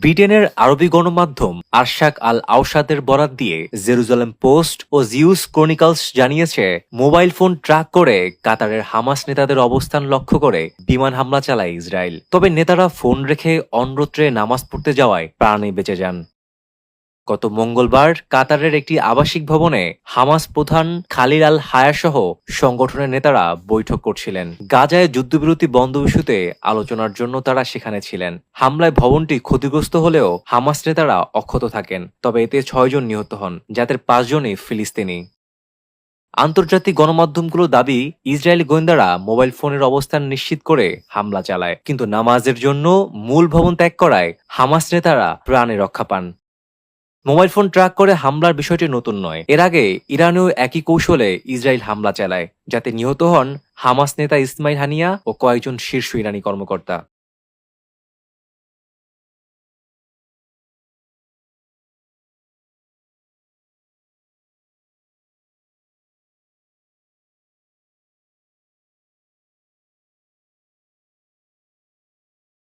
ব্রিটেনের আরবি গণমাধ্যম আরশাক আল আওসাদের বরাত দিয়ে জেরুজালেম পোস্ট ও জিউস ক্রনিকালস জানিয়েছে, মোবাইল ফোন ট্র্যাক করে কাতারের হামাস নেতাদের অবস্থান লক্ষ্য করে বিমান হামলা চালায় ইসরায়েল। তবে নেতারা ফোন রেখে অন্যত্রে নামাজ পড়তে যাওয়ায় প্রাণে বেঁচে যান। গত মঙ্গলবার কাতারের একটি আবাসিক ভবনে হামাস প্রধান খালিল আল হায়াসহ সংগঠনের নেতারা বৈঠক করছিলেন। গাজায় যুদ্ধবিরতি বন্ধ ইস্যুতে আলোচনার জন্য তারা সেখানে ছিলেন। হামলায় ভবনটি ক্ষতিগ্রস্ত হলেও হামাস নেতারা অক্ষত থাকেন, তবে এতে ছয়জন নিহত হন, যাদের পাঁচজনই ফিলিস্তিনি। আন্তর্জাতিক গণমাধ্যমগুলো দাবি, ইসরায়েলি গোয়েন্দারা মোবাইল ফোনের অবস্থান নিশ্চিত করে হামলা চালায়, কিন্তু নামাজের জন্য মূল ভবন ত্যাগ করায় হামাস নেতারা প্রাণে রক্ষা পান। মোবাইল ফোন ট্র্যাক করে হামলার বিষয়টি নতুন নয়। এর আগে ইরানেও একই কৌশলে ইসরায়েল হামলা চালায়, যাতে নিহত হন হামাস নেতা ইসমাইল হানিয়া ও কয়েকজন শীর্ষ ইরানি কর্মকর্তা।